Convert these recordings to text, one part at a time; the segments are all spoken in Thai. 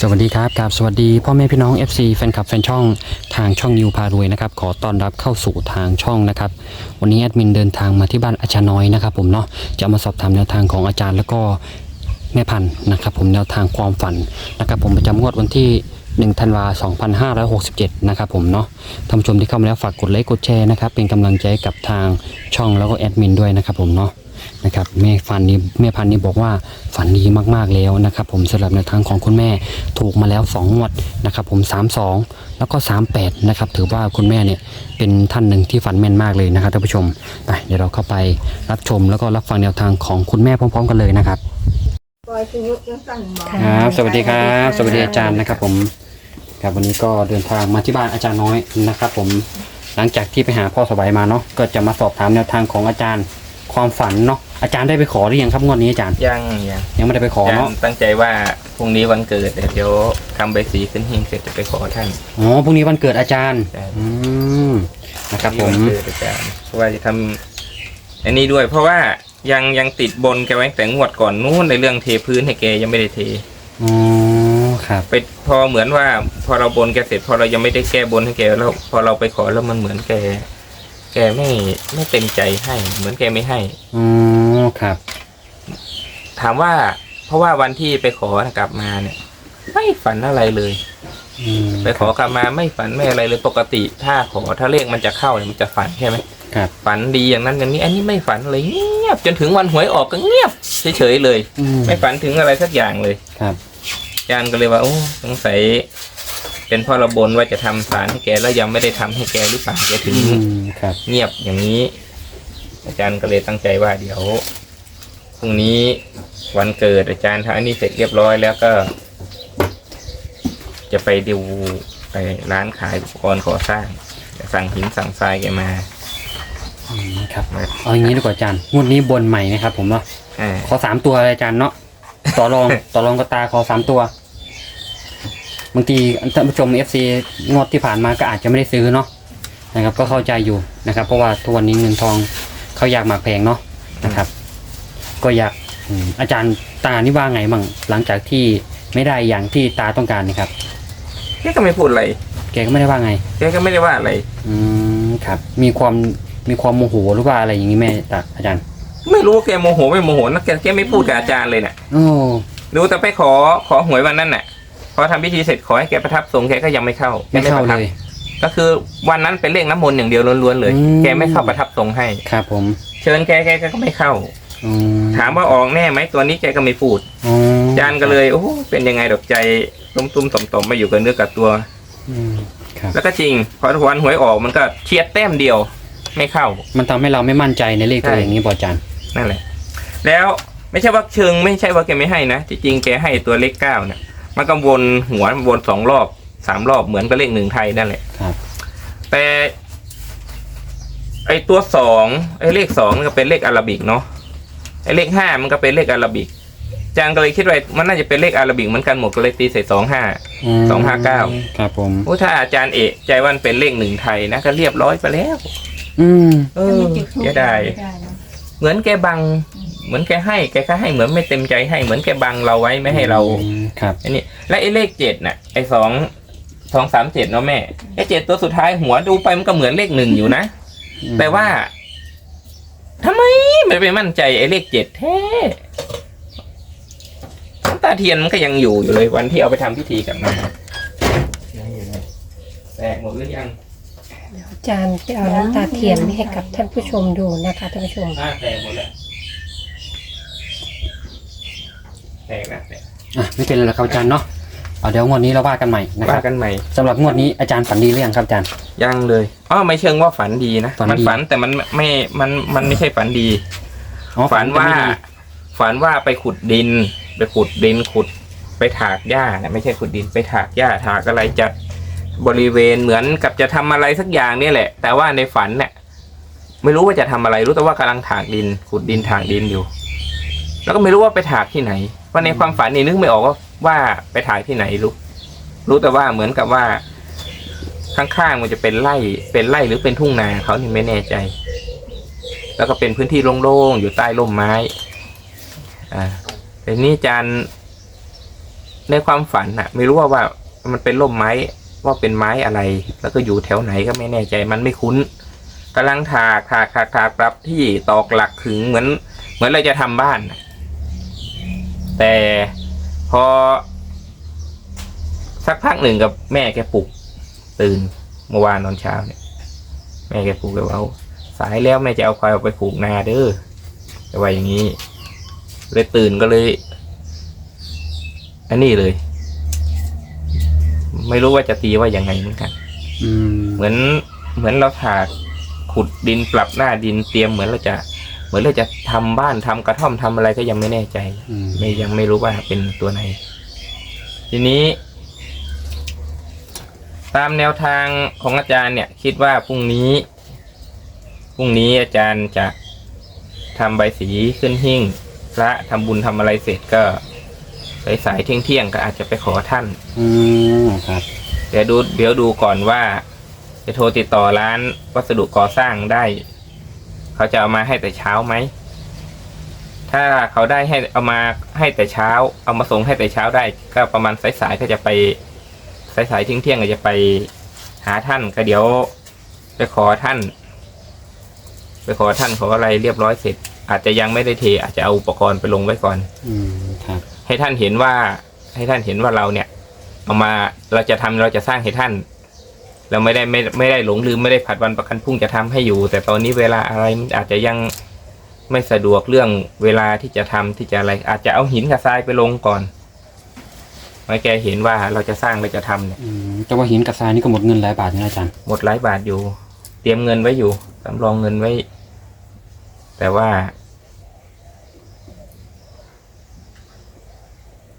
สวัสดีครับกับสวัสดีพ่อแม่พี่น้อง FC แฟนคลับแฟนช่องทางช่องยูพารวยนะครับขอต้อนรับเข้าสู่ทางช่องนะครับวันนี้แอดมินเดินทางมาที่บ้านอาจารย์น้อยนะครับผมเนาะจะมาสอบถามแนวทางของอาจารย์แล้วก็แม่พันธุ์นะครับผมแนวทางความฝันนะครับผมประจำงวดวันที่1ธันวา2567 นะครับผมเนาะท่านผู้ชมที่เข้ามาแล้วฝากกดไลค์กดแชร์นะครับเป็นกำลังใจกับทางช่องแล้วก็แอดมินด้วยนะครับผมเนาะ นะครับแม่ฟันนี้แม่พันธุ์นี้บอกว่าฝันดีมากๆแล้วนะครับ ผมสำหรับในวทางของคุณแม่ถูกมาแล้ว2งวดนะครับ ผม 32 แล้วก็ 38 นะครับ ถือว่าคุณแม่เนี่ยเป็นท่านหนึ่งที่ฝันแม่นมากเลยนะครับท่านผู้ชมไปเดี๋ยวเราเข้าไปรับชมแล้วก็รับฟังแนวทางของคุณแม่พร้อม ๆ กันเลยนะครับปล่อยสิยุกยังสั่นบอกค่ะครับ สวัสดีครับ สวัสดีอาจารย์นะครับผมครับวันนี้ก็เดินทางมาที่บ้านอาจารย์น้อยนะครับ ผมหลังจากที่ไปหาพ่อสบายมาเนาะก็จะมาสอบถามแนวทางของอาจารย์ความฝันเนาะ อาจารย์ได้ไปขอหรือยังครับงวดนี้อาจารย์ยังยังยังไม่ได้ไปขอยังเนาะตั้งใจว่าพรุ่งนี้วันเกิดเดี๋ยวทำใบสีขึ้นหิ้งเสร็จจะไปขอท่านอ๋อพรุ่งนี้วันเกิดอาจารย์ ใช่อืมนะครับผมวันเกิดอาจารย์เพราะว่าจะทำอันนี้ด้วย เพราะว่ายังยังติดบนแกไว้แต่งวดก่อนนู้นในเรื่องเทพื้นให้แกยังไม่ได้เท อ๋อครับไปพอเหมือนว่าพอเราบนแกเสร็จพอเรายังไม่ได้แก้บนให้แกแล้ว พอเราไปขอแล้วมันเหมือนแก แกไม่ไม่เต็มใจให้ เหมือนแกไม่ให้อ๋อ ครับ ถามว่า เพราะว่าวันที่ไปขอนะกลับมาเนี่ย ไม่ฝันอะไรเลย อืมไปขอกลับมาไม่ฝันไม่อะไรเลยปกติ ถ้าขอถ้าเลขมันจะเข้าเนี่ยมันจะฝันใช่ไหมครับฝันดีอย่างนั้นอย่างนี้ อันนี้ไม่ฝันเลยเงียบจนถึงวันหวยออกก็เงียบเฉยๆเลย อืมไม่ฝันถึงอะไรสักอย่างเลย ครับอาจารย์ก็เลยว่าโอ้สงสัยเป็นเพ่อเราบนว่าจะทำสารให้แกแล้วยังไม่ได้ทำให้แกหรือเปล่าแกถึงอืมครับ เงียบอย่างนี้ อาจารย์ก็เลยตั้งใจว่าเดี๋ยวพรุ่งนี้วันเกิดอาจารย์ทำอันนี้เสร็จเรียบร้อยแล้วก็ จะไปดูไปร้านขายอุปกรณ์ก่อสร้างจะสั่งหินสั่งทรายแกมาอืมครับเอาอย่างนี้ดีกว่าอาจารย์งวดนี้บนใหม่นะครับ ผมเนาะอ่าขอสามตัวเลยอาจารย์เนาะต่อรอง ต่อรองกระตาขอสามตัวบางทีท่านผู้ชมเอฟซีงวดที่ผ่านมาก็อาจจะไม่ได้ซื้อเนาะนะครับ ก็เข้าใจอยู่นะครับ เพราะว่าทุกวันนี้เงินทอง เขาอยากหมากแพงเนาะนะครับ ก็อยากอืมอาจารย์ตานี่ว่าไงบ้างหลังจากที่ไม่ได้อย่างที่ตาต้องการนะครับ แกก็ไม่พูดอะไรแกก็ไม่ได้ว่าไง แกก็ไม่ได้ว่าอะไร อืมครับ มีความมีความโมโหหรือว่าอะไรอย่างนี้แม่ตาอาจารย์ไม่รู้ว่าแกโมโหไม่โมโหนะแกแกไม่พูดกับอาจารย์เลยเนี่ยโอ้รู้แต่ไปขอขอหวยวันนั้นน่ะ พอทำพิธีเสร็จขอให้แกประทับทรงแกก็ยังไม่เข้าแกไม่เข้าประเลทับย ก็คือวันนั้นเป็นเลขน้ำมนต์อย่างเดียวล้วนๆเลย อืม แกไม่เข้าประทับทรงให้ ครับผมเชิญแกแกก็ไม่เข้า อืมถามว่าออกแน่ไหมตัวนี้แกก็ไม่พูดอ๋ออาจารย์ก็เลยโอ้โหเป็นยังไงดอกใจตุ้มๆต่อมๆมาอยู่กับเนื้อกับตัว อืมครับ แล้วก็จริง พอวันหวยออกมันก็เฉียดแต้มเดียว ไม่เข้า มันทำให้เราไม่มั่นใจในเลขตัวใช่เองนี้บออาจารย์นั่นแหละ แล้วไม่ใช่ว่าเชิงไม่ใช่ว่าแกไม่ให้นะที่จริงแกให้ตัวเลขเก้าเนี่ย มันก็วนหัววนสองรอบ สามรอบเหมือนกับเลขหนึ่งไทยนั่นแหละครับ แต่ ไอตัวสองไอเลขสองมันก็เป็นเลขอาราบิกเนาะไอเลขห้ามันก็เป็นเลขอาราบิกอาจารย์ก็เลยคิดว่ามันน่าจะเป็นเลขอาราบิกเหมือนกันหมดก็เลยตีใส่สองห้ามสองห้าเก้าครับผมโอ้ถ้าอาจารย์เอกใจว่ามันเป็นเลขหนึ่งไทยนะก็เรียบร้อยไปแล้ว อืมเออเสียดายเหมือนแกบัง เหมือนแกให้แกก็ให้เหมือนไม่เต็มใจให้เหมือนแกบังเราไว้ไม่ให้เราอืมครับไอ้นี่และไอ้เลขเจ็ดน่ะไอ้สอง สองสามเจ็ดเนาะแม่ไอ้เจ็ดตัวสุดท้ายหัวดูไปมันก็เหมือนเลขหนึ่งอยู่นะ แต่ว่าทำไมไม่ไปมั่นใจไอ้เลขเจ็ดแท้น้ำตาเทียนมันก็ยังอยู่อยู่เลยวันที่เอาไปทำพิธีกับมันยังอยู่เลยแตกหมดหรือยังอาจารย์จะเอาน้ำตาเทียนให้กับท่านผู้ชมดูนะคะท่านผู้ชมอ่าแตกหมดแล้วแตกแล้วแตกอะไม่เป็นไรหรอกครับอาจารย์เนาะ เอาเดี๋ยวงวดนี้เราว่ากันใหม่นะคว่ารับกันใหม่ สำหรับงวดนี้อาจารย์ฝันดีหรือยังครับอาจารย์ ยังเลยอ๋อไม่เชิงว่าฝันดีนะ ฝันดี มันฝันแต่มันไม่ มัน มันไม่ใช่ฝันดี อ๋อฝันว่าไม่ดีฝันว่าไปขุดดิน ไปขุดดินขุด ไปถากหญ้านะไม่ใช่ขุดดิน ไปถากหญ้าถากอะไรจัดบริเวณเหมือนกับจะทำอะไรสักอย่างเนี่ยแหละ แต่ว่าในฝันเนี่ยไม่รู้ว่าจะทำอะไรรู้แต่ว่ากำลังถากดิน ขุดดินถากดินอยู่ แล้วก็ไม่รู้ว่าไปถากที่ไหนเพราะในความฝันนี่นึกไม่ออกว่า ว่าไปถ่ากที่ไหนรู้รู้แต่ว่าเหมือนกับว่า ข้างๆมันจะเป็นไร่เป็นไร่หรือเป็นทุ่งนาเขานี่ไม่แน่ใจ แล้วก็เป็นพื้นที่โล่งๆอยู่ใต้ร่มไม้ อ่าแต่นี่อาจารย์ในความฝันน่ะไม่รู้ว่าว่ามันเป็นร่มไม้ว่าเป็นไม้อะไร แล้วก็อยู่แถวไหนก็ไม่แน่ใจ มันไม่คุ้นกำลังถากถากถากถากปรับที่ตอกหลักขึงเหมือน เหมือนเราจะทำบ้าน แต่ พอ สักพักหนึ่งกับแม่แกปลุก ตื่นเมื่อวานตอนเช้าเนี่ย แม่แกปลุกเลยว่าเอาสายแล้วแม่จะเอาควายออกไปผูกนาเด้อแต่ว่าอย่างนี้ เลยตื่นก็เลย อันนี้เลย ไม่รู้ว่าจะตีว่ายังไงเหมือนกันอืมเหมือนเหมือนเราถากขุดดินปรับหน้าดินเตรียมเหมือนเราจะเห มือนเราจะทำบ้านทำกระท่อมทำอะไรก็ยังไม่แน่ใจอืมไม่ยังไม่รู้ว่าเป็นตัวไหน ทีนี้ ตามแนวทางของอาจารย์เนี่ย คิดว่าพรุ่งนี้พรุ่งนี้อาจารย์จะทำใบสีขึ้นหิ้งพระทำบุญทำอะไรเสร็จก็สายๆเที่ยงเที่ยงๆก็อาจจะไปขอท่าน อืมครับ เดี๋ยวดู เดี๋ยวดูก่อนว่า จะโทรติดต่อร้านวัสดุก่อสร้างได้ เขาจะเอามาให้แต่เช้าไหม ถ้าเขาได้ให้เอามาให้แต่เช้า เอามาส่งให้แต่เช้าได้ ก็ประมาณสายๆก็จะไปสายๆเที่ยงเที่ยงๆก็จะไปหาท่านก็เดี๋ยวไปขอท่าน ไปขอท่านขออะไรเรียบร้อยเสร็จ อาจจะยังไม่ได้เทอาจจะเอาอุปกรณ์ไปลงไว้ก่อน อืมครับ ให้ท่านเห็นว่าให้ท่านเห็นว่าเราเนี่ย เอามาเราจะทำเราจะสร้างให้ท่าน เราไม่ได้ไม่ไม่ได้หลงลืมไม่ได้ผัดวันประกันพรุ่งจะทำให้อยู่ แต่ตอนนี้เวลาอะไรมันอาจจะยังไม่สะดวกเรื่องเวลาที่จะทำที่จะอะไร อาจจะเอาหินกับทรายไปลงก่อนให้แกเห็นว่าเราจะสร้างเราจะทำเนี่ยอืมแต่ว่าหินกับทรายนี่ก็หมดเงินหลายบาทนะอาจารย์หมดหลายบาทอยู่ เตรียมเงินไว้อยู่สำรองเงินไว้ แต่ว่า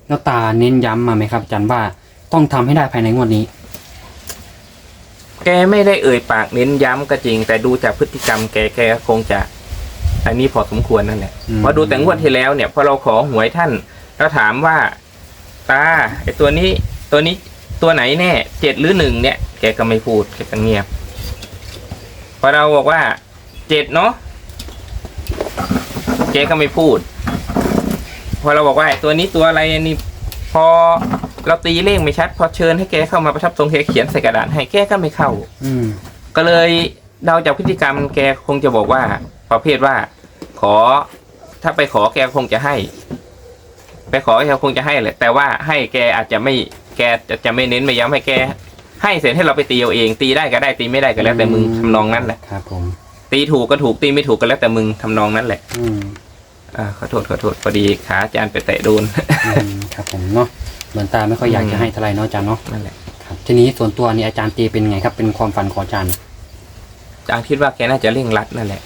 แล้วตาเน้นย้ำมาไหมครับอาจารย์ว่าต้องทำให้ได้ภายในงวดนี้ แกไม่ได้เอ่ยปากเน้นย้ำก็จริง แต่ดูจากพฤติกรรมแกแกคงจะอันนี้พอสมควรนั่นแหละอืม พอดูแต่งวดที่แล้วเนี่ยพอเราขอหวยท่านเราถามว่าตาไอตัวนี้ตัวนี้ตัวไหนแน่เจ็ดหรือหนึ่งเนี่ย แกก็ไม่พูดแกก็เงียบ พอเราบอกว่าเจ็ดเนาะแกก็ไม่พูด พอเราบอกว่าไอ้ตัวนี้ตัวอะไรนี่พอ เราตีเลขไม่ชัดพอเชิญให้แกเข้ามาประทับทรงแกเขียนใส่กระดาษให้แกก็ไม่เข้า อืมก็เลยเดาจากพฤติกรรมแกคงจะบอกว่า ประเภทว่า ขอ ถ้าไปขอแกคงจะให้ ไปขอแกคงจะให้แหละแต่ว่าให้แกอาจจะไม่แกจะจะไม่เน้นไม่ย้ำให้แก ให้เสร็จให้เราไปตีเอาเอง ตีได้ก็ได้ตีไม่ได้ก็แล้วแต่มึงทำนองนั้นแหละ ครับผม ตีถูกก็ถูกตีไม่ถูกก็แล้วแต่มึงทำนองนั้นแหละ อืมอ่าขอโทษขอโทษพอดีขาอาจารย์ไปแตะโดน อืมครับผมเนาะ เหมือนตาไม่ค่อยอยากจะให้เท่าไหร่เนาะอาจารย์เนาะนั่นแหละครับทีนี้ส่วนตัวนี่อาจารย์ตีเป็นไงครับ เป็นความฝันของอาจารย์อาจารย์คิดว่าแกน่าจะเร่งรัดนั่นแหละ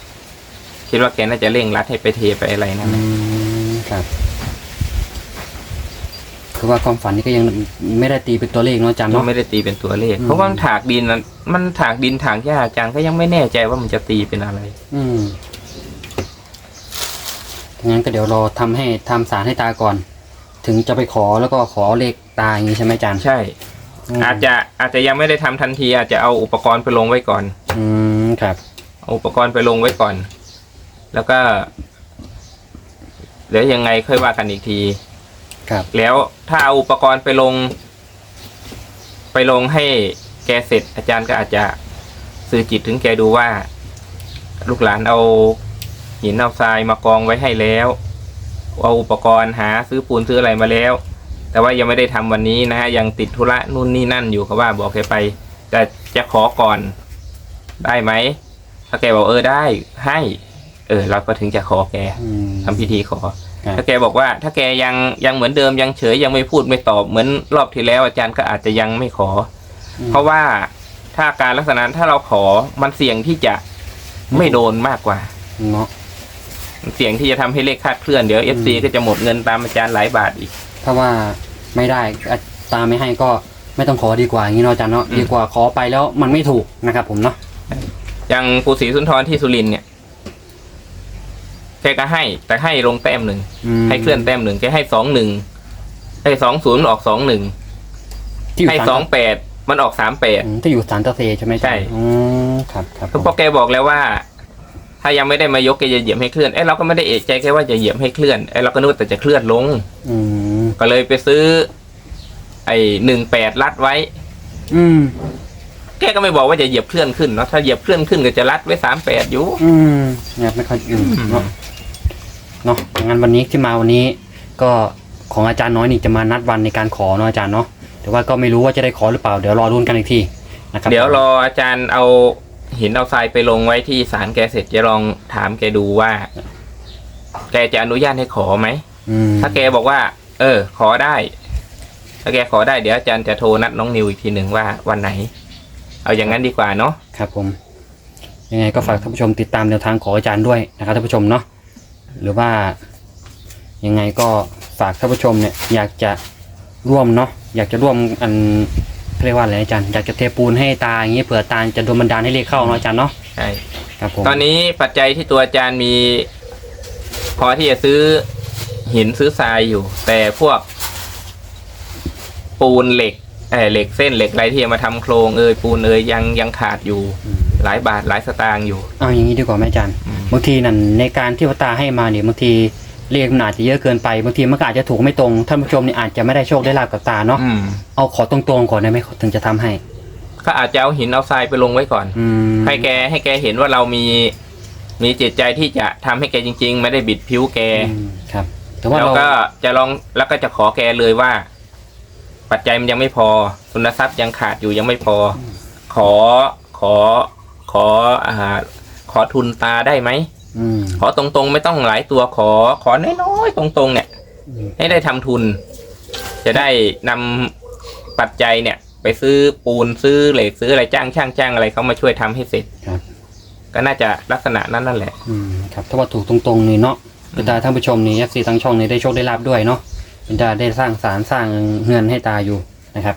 คิดว่าแกน่าจะเร่งรัดให้ไปเทไปอะไรนั่นแหอืละมครับคือว่าความฝันนี่ก็ยังไม่ได้ตีเป็นตัวเลขเนาะอาจารย์ก็เนาะ ไม่ได้ตีเป็นตัวเลข อืม เพราะว่ามันถากดินน่ะมันถากดินถากหญ้าอาจารย์ก็ยังไม่แน่ใจว่ามันจะตีเป็นอะไร อืมงั้นก็เดี๋ยวรอทำให้ทำสารให้ตาก่อน ถึงจะไปขอแล้วก็ขอเลขตาอย่างนี้ใช่ไหมอาจารย์ใช่ มอาจจะอาจจะยังไม่ได้ทำทันที อาจจะเอาอุปกรณ์ไปลงไว้ก่อนอืมครับ เอาอุปกรณ์ไปลงไว้ก่อน แล้วก็เดี๋ยวยังไงค่อยว่ากันอีกที ครับ แล้วถ้าเอาอุปกรณ์ไปลง ไปลงให้แกเสร็จ อาจารย์ก็อาจจะสื่อจิตถึงแกดูว่า ลูกหลานเอาหินเอาทรายมากองไว้ให้แล้ว เอาอุปกรณ์หาซื้อปูนซื้ออะไรมาแล้ว แต่ว่ายังไม่ได้ทำวันนี้นะฮะยังติดธุระนู่นนี่นั่นอยู่เขาว่าบอกแกไปแต่จะขอก่อนได้ไหมถ้าแกบอกเออได้ให้ เออ เราก็ถึงจะขอแกอืมทำพิธีขอครับถ้าแกบอกว่า ถ้าแกยังยังเหมือนเดิมยังเฉยยังไม่พูดไม่ตอบเหมือนรอบที่แล้วอาจารย์ก็อาจจะยังไม่ขออืมเพราะว่าถ้าการลักษณะนั้นถ้าเราขอมันเสี่ยงที่จะไม่โดนมากกว่าเนาะ เสี่ยงที่จะทำให้เลขคลาดเคลื่อนเดี๋ยวเอฟซีก็จะหมดเงินตามอาจารย์หลายบาทอีก ถ้าว่าไม่ได้อาตาไม่ให้ก็ไม่ต้องขอดีกว่าอย่างนี้เนาะอาจารย์เนาะอืมดีกว่าขอไปแล้วมันไม่ถูกนะครับ ผมเนาะอย่างปู่ศรีสุนทรที่สุรินทร์เนี่ยแกก็ให้ แต่ให้ลงแต้มหนึ่งอืมให้เคลื่อนแต้มหนึ่งแกให้สองหนึ่งให้สองศูนย์ออกสองหนึ่งที่อยู่ให้ศาลสองแปดมันออกสามแปดอืมที่อยู่สารตะเซใช่ไหมอาจารย์ใช่อืมครับครับผมเพราะแกบอกแล้วว่า ถ้ายังไม่ได้มายกแกจะเหยียบให้เคลื่อนไอ้ยเราก็ไม่ได้เอะใจแค่ว่าจะเหยียบให้เคลื่อนไอ้ยเราก็นึกว่าแต่จะเคลื่อนลงอืมก็เลยไปซื้อ ไอ้หนึ่งแปดรัดไว้ อืมแกก็ไม่บอกว่าจะเหยียบเคลื่อนขึ้นเนาะถ้าเหยียบเคลื่อนขึ้นก็จะรัดไว้สามแปดอยู่ อืมเนี่ยไม่ค่อยอืมเนาะเนาะงั้นวันนี้ที่มาวันนี้ ก็ของอาจารย์น้อยนี่จะมานัดวันในการขอเนาะอาจารย์เนาะแต่ว่าก็ไม่รู้ว่าจะได้ขอหรือเปล่าเดี๋ยวรอรุ้นกันอีกทีนะครับเดี๋ยวรออาจารย์เอา หินเอาทรายไปลงไว้ที่ศาลแกเสร็จจะลองถามแกดูว่า แกจะอนุญาตให้ขอไหม อืมถ้าแกบอกว่า เออ ขอได้ ถ้าแกขอได้เดี๋ยวอาจารย์จะโทรนัดน้องนิวอีกทีหนึ่งว่าวันไหน เอาอย่างนั้นดีกว่าเนาะ ครับผม ยังไงก็ฝากท่านผู้ชมติดตามแนวทางของอาจารย์ด้วยนะครับท่านผู้ชมเนาะหรือว่ายังไงก็ฝากท่านผู้ชมเนี่ยอยากจะร่วมเนาะอยากจะร่วมอัน เรียกว่าอะไรอาจารย์อยากจะเทปูนให้ตาอย่างนี้เผื่อตาจะโดนบันดาลให้เลขเข้าเนาะอาจารย์เนาะใช่ครับผมตอนนี้ปัจจัยที่ตัวอาจารย์มี พอที่จะซื้อหินซื้อทรายอยู่ แต่พวก ปูนเหล็กเออเหล็กเส้นเหล็กอะไรที่จะมาทำโครงเอยปูนเอยยังยังขาดอยู่อืมหลายบาทหลายสตางค์อยู่เอาอย่างนี้ดีกว่าไหมอาจารย์อืมบางทีนั่นในการที่พระตาให้มาเนี่ยบางที เลขมันอาจจะเยอะเกินไปบางทีมันก็อาจจะถูกไม่ตรงท่านผู้ชมเนี่ยอาจจะไม่ได้โชคได้ลาบกับตาเนาะอืม เอาขอตรงๆก่อนได้ไหมถึงจะทำให้ ก็อาจจะเอาหินเอาทรายไปลงไว้ก่อน อืมให้แกให้แกเห็นว่าเรามีมีจิตใจที่จะทำให้แกจริง ๆ ไม่ได้บิดผิวแก อืมครับ แต่ว่าแล้วเราก็จะลองแล้วก็จะขอแกเลยว่า ปัจจัยมันยังไม่พอ ทุนทรัพย์ยังขาดอยู่ยังไม่พอ ขอขอขออ่าขอทุนตาได้ไหม อืมขอตรงๆ ไม่ต้องหลายตัวขอ ขอน้อยๆตรงๆ เนี่ยอืมให้ได้ทำทุน จะได้นำปัจจัยเนี่ย ไปซื้อปูนซื้อเหล็กซื้ออะไรจ้างช่างจ้างอะไรเขามาช่วยทำให้เสร็จ ครับ ก็น่าจะลักษณะนั้นนั่นแหละ อืมครับถ้าว่าถูกตรงๆนี่เนาะเป็นตาท่านผู้ชมนี่เอฟซีทั้งช่องนี่ได้โชคได้ลาบด้วยเนาะเป็นตาได้สร้างสารสร้างเฮือนให้ตาอยู่นะครับ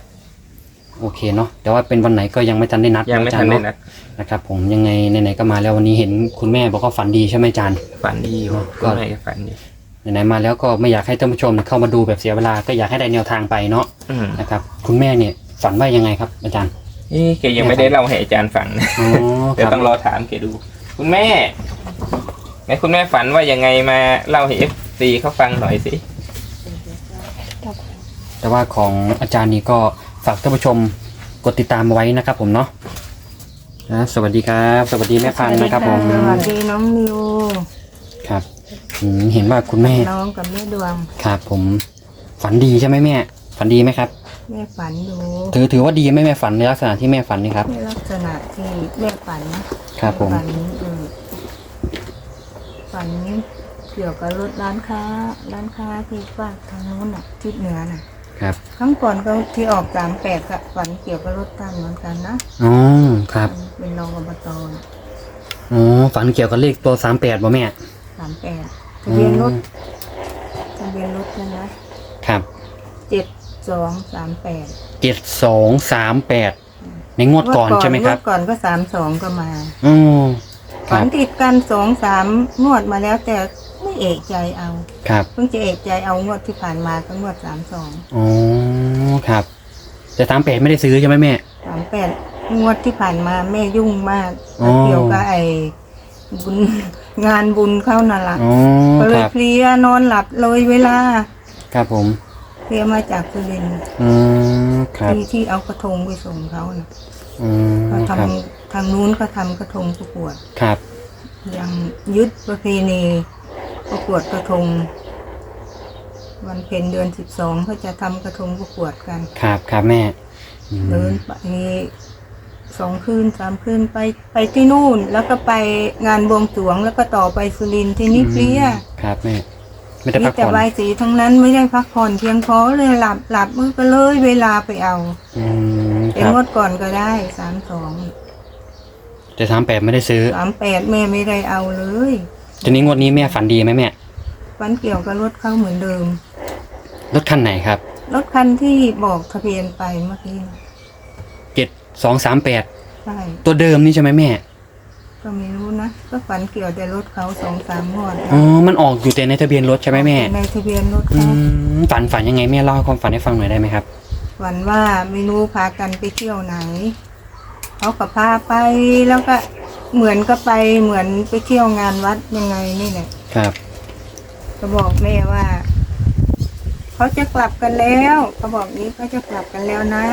โอเคเนาะแต่ว่าเป็นวันไหนก็ยังไม่ทันได้นัดยังไม่อาจาทัรนย์ได้เนาะนัดนะครับ ผมยังไงไหนๆก็มาแล้ววันนี้เห็นคุณแม่บอกว่าฝันดีใช่ไหมอาจารย์ฝันดีอยู่ก็ก็ไม่ฝันดีไหนๆมาแล้วก็ไม่อยากให้ท่านผู้ชมเข้ามาดูแบบเสียเวลาก็อยากให้ได้แนวทางไปเนาะอืมนะครับ คุณแม่เนี่ยฝันว่ายังไงครับ อาจารย์เอ๊ะแกยังไม่ได้เล่าให้อาจารย์ฟังนะอ๋อเดี๋ยวคต้รัอบงรอถามแกดู คุณแม่ไหนคุณแม่ฝันว่ายังไงมาเล่าให้เอฟซีเขาฟังหน่อยสิแต่ว่าของอาจารย์นี่ก็ ฝากท่านผู้ชมกดติดตามเอาไว้นะครับผมเนาะนะสวัสดีครับ สวัสดีแม่พันธุ์นะครับผมสวัสดีน้องนิวครับอืมเห็นว่าคุณแม่ น้องกับแม่ดวงครับผมฝันดีใช่ไหมแม่ ฝันดีไหมครับ แม่ฝันอยู่ถือถือว่าดีไหมแม่ฝันในลักษณะที่แม่ฝันนี่ครับในลักษณะที่แม่ฝันนะครับผมฝันเออฝันเกี่ยวกับรถร้านค้า ร้านค้าที่ฝากทางโน้นน่ะทิศเหนือน่ะ ครับครั้งก่อนก็ที่ออกสามแปดก็ฝันเกี่ยวกับรถตั้งเหมือนกันนะอ๋อครับ เป็นรองอบตอ๋อฝันเกี่ยวกับเลขตัวสามแปดบ่แม่สามแปดทะเบียนรถทะเบียนรถใช่ไหมครับเจ็ดสองสามแปดเจ็ดสองสามแปดในงวดก่อนใช่ไหมครับงวดก่อนก็สามสองก็มาอ๋อคฝัรันบติดกันสองสามงวดมาแล้วแต่ ไม่เอกใจเอาครับเพิ่งจะเอกใจเอางวดที่ผ่านมาก็งวดสามสองอ๋อครับ แต่สามแปดไม่ได้ซื้อใช่ไหมแม่สามแปดงวดที่ผ่านมาแม่ยุ่งมากอ๋อเกี่ยวกับไอ้บุญงานบุญเข้านั่นละอ๋อก็เลคยรับเพลียนอนหลับเลยเวลา ครับผมเพลียมาจากสุรินทร์อืมครับที่ที่เอากระทงไปส่งเขานะอืมเขาคทรับำทางนู้นเขาทำกระทงประกวดครับ ยังยึดประเพณี ประกวดกระทง วันเพ็ญเดือนสิบสองเขาจะทำกระทงประกวดกันครับครับแม่อืมเดินไปสองคืนสามคืนไปไปที่นู่น แล้วก็ไปงานบวงสรวงแล้วก็ต่อไปสุรินทร์ที่นี่เพลียครับแม่ไม่ได้มีพักแต่ผ่อนใบายสีทั้งนั้นไม่ได้พักผ่อนเพียงพอเลยหลับหลับมือก็เลยเวลาไปเอาอืมแต่ครับงวดก่อนก็ได้สามสองแต่สามแปดไม่ได้ซื้อ สามแปดแม่ไม่ได้เอาเลย ทีนี้งวดนี้แม่ฝันดีไหมแม่ วันเกี่ยวกับรถเข้าเหมือนเดิม รถคันไหนครับ รถคันที่บอกทะเบียนไปเมื่อกี้นะเจ็ดสองสามแปด ใช่ตัวเดิมนี่ใช่ไหมแม่ ก็ไม่รู้นะ ก็ฝันเกี่ยวแต่รถเขาสองสามงวดอ๋อ มันออกอยู่แต่ในทะเบียนรถใช่ไหมแม่ ในทะเบียนรถอืเขามฝันฝันยังไงแม่เล่าให้ความฝันให้ฟังหน่อยได้ไหมครับ ฝันว่าไม่รู้พากันไปเที่ยวไหน เขาก็พาไปแล้วก็ เหมือนก็ไปเหมือนไปเที่ยวงานวัดยังไงนี่แหละครับ ก็บอกแม่ว่าเขาเขาจะกลับกันแล้วเขาบอกนี้เขาจะกลับกันแล้วนะ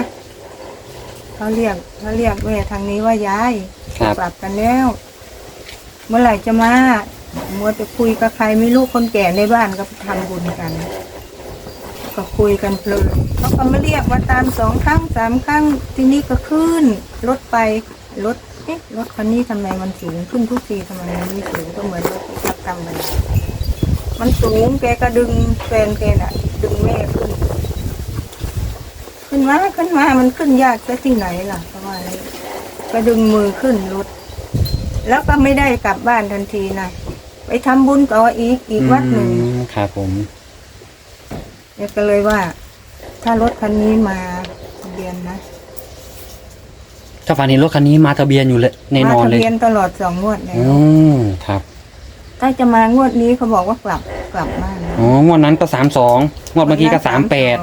เขาเรียกเขาเรียกแม่ทางนี้ว่ายายครับ กลับกันแล้ว เมื่อไหร่จะมามัวจะคุยกับใครไม่รู้คนแก่ในบ้านก็ไปทำบุญกัน ก็คุยกันเพลินเขาก็มาเรียกมาตามสองครั้งสามครั้งทีนี้ก็ขึ้นรถไปรถ เอ๊ะรถคันนี้ทำไมมันสูงขึ้นทุกทีทำไมมันไม่สูงก็เหมือนรถขับธรรมดามันสูงแกก็ดึงแฟนแกน่ะ ดึงแม่ขึ้น ขึ้นมาขึ้นมา มันขึ้นยากจะที่ไหนล่ะเพราะว่าอะไรก็ดึงมือขึ้นรถ แล้วก็ไม่ได้กลับบ้านทันทีนะไปทำบุญต่ออีกอีกวัดหนึ่งครับผมเนี่ยก็เลยว่า ถ้ารถคันนี้มาทะเบียนนะ ถ้าฝันเห็นรถคันนี้มาทะเบียนอยู่เลยแน่นอนมาเลทะยเบียนตลอดสองงวดแล้วอืมครับถ้าจะมางวดนี้เขาบอกว่ากลับกลับมานะอ๋องวดนั้นก็สามสองงวดเมื่อกี้ก็สามแปด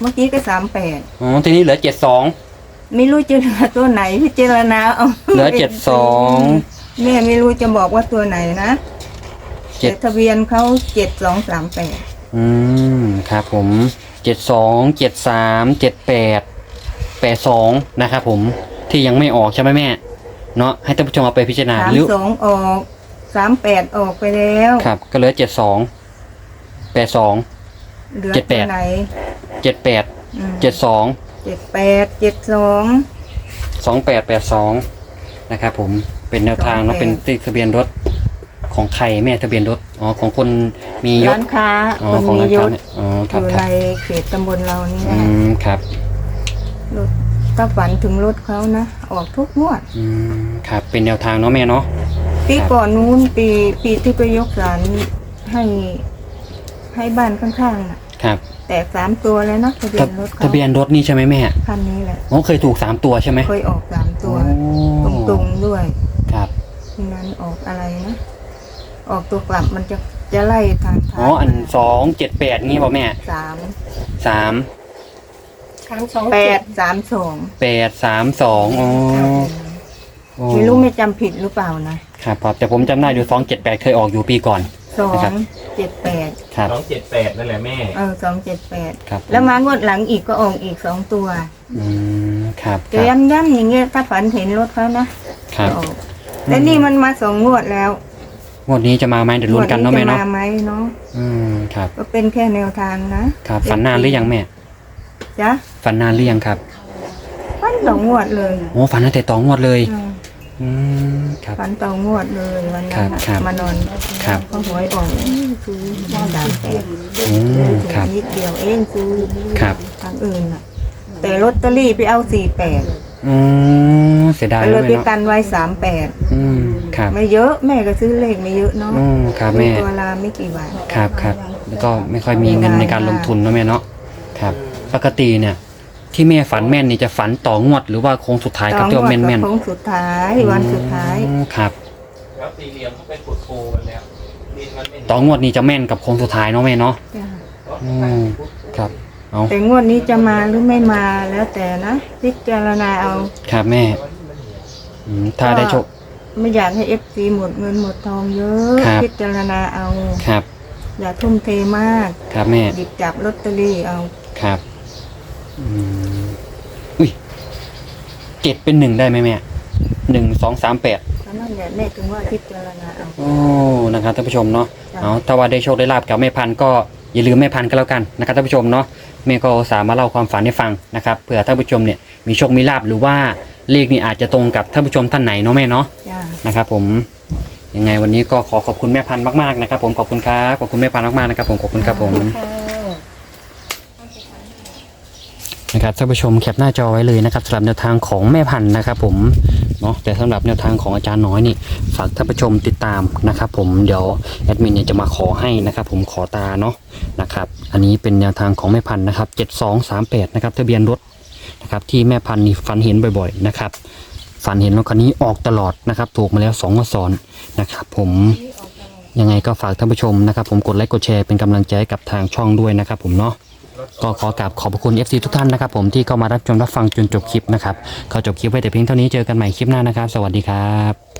เมื่อกี้ก็สามแปดอ๋อทีนี้เหลือเจ็ดสอง ไม่รู้จะเหลือตัวไหนพิจารณาเอาเหลือเจ็ดสองแม่ไม่รู้จะบอกว่าตัวไหนนะเจ็ด แต่ทะเบียนเขาเจ็ดสองสามแปดอืมครับผมเจ็ดสองเจ็ดสามเจ็ดแปดแปดสองนะครับผม ที่ยังไม่ออกใช่ไหมแม่ เนาะให้ท่านผู้ชมเอาไปพิจารณาสามหรือสองออกสามแปดออกไปแล้วครับ ก็เหลือเจ็ดสองแปดสอง เหลือเจ็ดแปตัวดไหนเจ็ดแปดอืมเจ็ดสอง เจ็ดแปดเจ็ดสอง สองแปดแปดสองนะครับผมเป็นแนวทางเนาะ28 เป็นติดทะเบียนรถของใครแม่ทะเบียนรถอ๋อของคนมียศร้านค้าอ๋อคนของมีร้านยค้าศเนี่ยอ๋อคอรับยู่คในรับเขตตำบลเรานี่อืนะมครับรถ ถ้าฝันถึงรถเขานะ ออกทุกงวด อืมครับ เป็นแนวทางเนาะแม่เนาะ ปีครับก่อนนู้นปีปีที่ไปยกสารให้ให้บ้านข้างๆน่ะ ครับแตกสามตัวเลยนะทะเบียทะนรถเขาทะเบียนรถนี่ใช่ไหมแม่คันนี้แหละอ๋อเคยถูกสามตัวใช่ไหมเคยออกสามตัวโอ้ตรงๆด้วยครับ ที่นั้นออกอะไรนะออกตัวกลับมันจะจะไล่ทางท้ายอ๋อ อันสองเจ็ดแปดงี้ป่ะแม่สามสาม สามสองแปเจ็ดดสามสองแปดสามสองอ๋อโอ้ไม่รู้ไม่จำผิดหรือเปล่านะครับครับแต่ผมจำได้อยู่สองเจ็ดแปดเคยออกอยู่ปีก่อน สอนะครับงเจ็ดแปดครับ สองเจ็ดแปดนั่นแหละแม่ เออสองเจ็ดแปดครับ แล้วมางวดหลังอีกก็ออกอีกสองตัวอืมครับคจะรับย้ำๆอย่างเงี้ยถ้าฝันเห็นรถเขานะครับจะออกแต่นี่มันมาสองงวดแล้วงวดนี้จะมาไหมเดี๋ยวลุ้นกันเนาะงวดแม่จะเนาะมาไหมเนาะอืมครับก็เป็นแค่แนวทางนะครับฝันนานหรือยังแม่ จ๊ะฝันนานหรือยังครับฝันต่องวดเลยโอ้ฝันตั้งแต่ตองวดเลยอืมอืมครับ ฝันต่องวดเลยวันนั้นครับครับน่ะมานอนครับเขาหวยออกซื้อสามแปดอืมครับ นิดเดียวเองซื้อครับ ทางอื่นน่ะ แต่ลอตเตอรี่ไปเอาสี่แปดอืมเสียดายก็เลแล้วยแม่ไปเนาะกันไว้สามแปดอืมครับไม่เยอะแม่ก็ซื้อเลขไม่เยอะเนาะอืมครับซื้อแม่ ตัวละไม่กี่บาท ครับครับแล้วก็ไม่ค่อยมีเงินในการลงทุนเนาะแม่เนาะครับ ปกติเนี่ย ที่แม่ฝันแม่นนี่จะฝันต่องวดหรือว่าโค้งสุดท้ายครับที่ว่าแม่นแม่นโค้งสุดท้ายวันสุดท้าย อืมครับแล้วสี่เหลี่ยมก็เป็นขุดโคกันแล้วดินมันไม่ต่องวดนี้จะแม่นกับโค้งสุดท้ายเนาะแม่เนาะจ้ะอืม ครับ เอาแต่งวดนี้จะมาหรือไม่มาแล้วแต่นะพิจารณาเอาครับแม่อืมถ้าได้โชค ไม่อยากให้เอฟซีหมดเงินหมดทองเยอะ ครับ พิจารณาเอา ครับ อย่าทุ่มเทมาก ครับแม่ หยิบจับลอตเตอรี่เอา ครับ อืมอุ้ยเจ็ดเป็นหนึ่งได้ไหมแม่หนึ่งสองสามแปดแล้วนั่นแหละแม่ถึงว่าพิจารณาเอาโอ้นะครับท่านผู้ชมเนาะจ้ะเอาถ้าว่าได้โชคได้ลาบกับแม่พันธุ์ก็อย่าลืมแม่พันธุ์ก็แล้วกันนะครับท่านผู้ชมเนาะแม่ก็สามารถเล่าความฝันให้ฟังนะครับเผื่อท่านผู้ชมเนี่ยมีโชคมีลาบหรือว่าเลขนี่อาจจะตรงกับท่านผู้ชมท่านไหนเนาะแม่เนาะจ้านะครับผมยังไงวันนี้ก็ขอขอบคุณแม่พันธุ์มากๆนะครับ ผมขอบคุณครับขอบคุณแม่พันธุ์มากๆนะครับ ผมขอบคุณครับผม ค่ะ นะครับท่านผู้ชมแคปหน้าจอไว้เลยนะครับสำหรับแนวทางของแม่พันธุ์นะครับ ผมเนาะแต่สำหรับแนวทางของอาจารย์น้อยนี่ฝากท่านผู้ชมติดตามนะครับ ผมเดี๋ยวแอดมินเนี่ยจะมาขอให้นะครับ ผมขอตาเนาะนะครับ อันนี้เป็นแนวทางของแม่พันธุ์นะครับเจ็ดสองสามแปดนะครับทะเบียนรถนะครับที่แม่พันธุ์นี่ฝันเห็นบ่อยๆนะครับฝันเห็นรถคันนี้ออกตลอดนะครับ ถูกมาแล้วสองงวดซ้อนนะครับ ผมยังไงก็ฝากท่านผู้ชมนะครับ ผมกดไลค์กดแชร์เป็นกำลังใจกับทางช่องด้วยนะครับ ผมเนาะ ก็ขอกราบขอบพระคุณ FC ทุกท่านนะครับผมที่เข้ามารับชมรับฟังจนจบคลิปนะครับขอจบคลิปไว้แต่เพียงเท่านี้เจอกันใหม่คลิปหน้านะครับ สวัสดีครับ